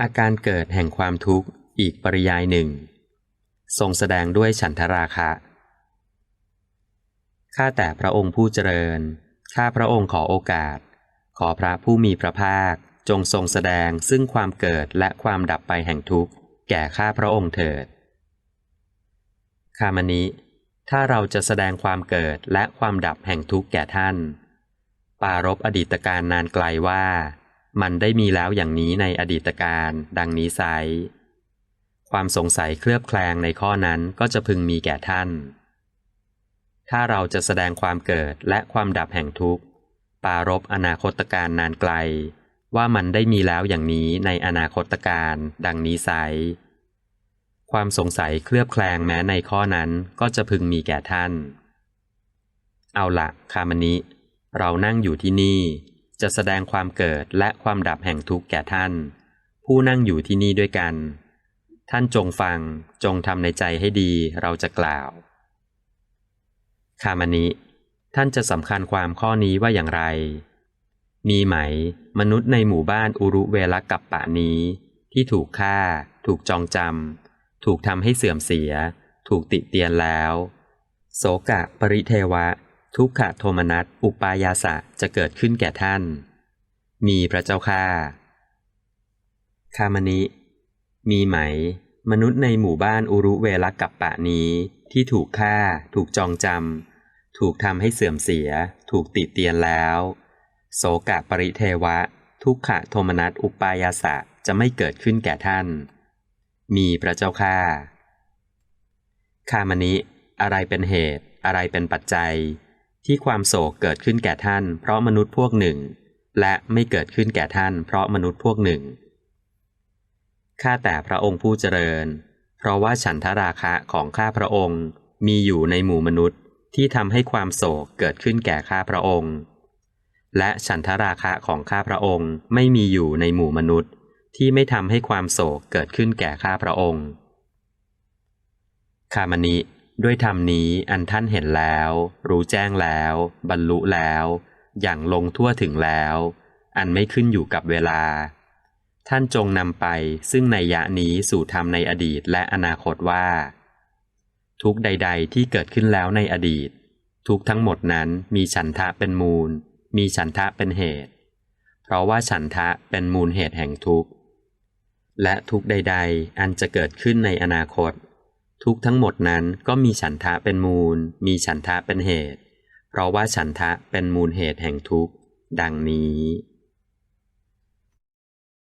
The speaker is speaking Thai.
อาการเกิดแห่งความทุกข์อีกปริยายหนึ่ง ทรงแสดงด้วยฉันทราคะ ข้าแต่พระองค์ผู้เจริญ ข้าพระองค์ขอโอกาส ขอพระผู้มีพระภาคจงทรงแสดงซึ่งความเกิดและความดับไปแห่งทุกข์ แก่ข้าพระองค์เถิดคามนิถ้าเราจะแสดงความเกิดและความดับแห่งทุกข์แก่ท่าน ปารบอดีตการนานไกลว่า มันได้มีแล้วอย่างนี้ในอดีตการดังนี้ไซความสงสัยเคลือบแคลงในข้อนั้นก็จะพึงมีแก่ท่าน ถ้าเราจะแสดงความเกิดและความดับแห่งทุกข์ ปารบอนาคตการนานไกล ว่ามันได้มีแล้วอย่างนี้ในอนาคตการดังนี้ไซความสงสัยเคลือบแคลงแม้ในข้อนั้นก็จะพึงมีแก่ท่าน เอาละคามนิ เรานั่งอยู่ที่นี่ จะแสดงความเกิดและความดับแห่งทุกข์แก่ท่าน ผู้นั่งอยู่ที่นี่ด้วยกัน ท่านจงฟังจงทำในใจให้ดีเราจะกล่าว คามนิท่านจะสำคัญความข้อนี้ว่าอย่างไร มีไหม มนุษย์ในหมู่บ้านอุรุเวลกับปะนี้ ที่ถูกฆ่า ถูกจองจำถูกทำให้เสื่อมเสีย ถูกติเตียนแล้ว โสกะปริเทวะ ทุกขโทมนัสอุปายาสะจะเกิดขึ้นแก่ท่าน มีพระเจ้าค่าคามนิมีไหม มนุษย์ในหมู่บ้านอุรุเวลกับปะนี้ที่ถูกฆ่า ถูกจองจำ ถูกทำให้เสื่อมเสีย ถูกติเตียนแล้ว โสกะปริเทวะ ทุกขโทมนัสอุปายาสะจะไม่เกิดขึ้นแก่ท่าน มีพระเจ้าค่าคามนิอะไรเป็นเหตุ อะไรเป็นปัจจัย ที่ความโศกเกิดขึ้นแก่ท่าน เพราะมนุษย์พวกหนึ่ง และไม่เกิดขึ้นแก่ท่าน เพราะมนุษย์พวกหนึ่งข้าแต่พระองค์ผู้เจริญ เพราะว่าฉันทราคะของข้าพระองค์มีอยู่ในหมู่มนุษย์ที่ทำให้ความโศกเกิดขึ้นแก่ข้าพระองค์ และฉันทราคะของข้าพระองค์ไม่มีอยู่ในหมู่มนุษย์ที่ไม่ทำให้ความโศกเกิดขึ้นแก่ข้าพระองค์ คามนิ ด้วยธรรมนี้อันท่านเห็นแล้ว รู้แจ้งแล้ว บรรลุแล้ว อย่างลงทั่วถึงแล้ว อันไม่ขึ้นอยู่กับเวลา ท่านจงนำไปซึ่งในยะนี้สู่ธรรมในอดีตและอนาคตว่า ทุกใด ๆ ที่เกิดขึ้นแล้วในอดีต ทุกทั้งหมดนั้นมีฉันทะเป็นมูล มีฉันทะเป็นเหตุ เพราะว่าฉันทะเป็นมูลเหตุแห่งทุกข์และทุกใด ๆ อันจะเกิดขึ้นในอนาคต ทุกทั้งหมดนั้นก็มีฉันทะเป็นมูล มีฉันทะเป็นเหตุ เพราะว่าฉันทะเป็นมูลเหตุแห่งทุกข์ ดังนี้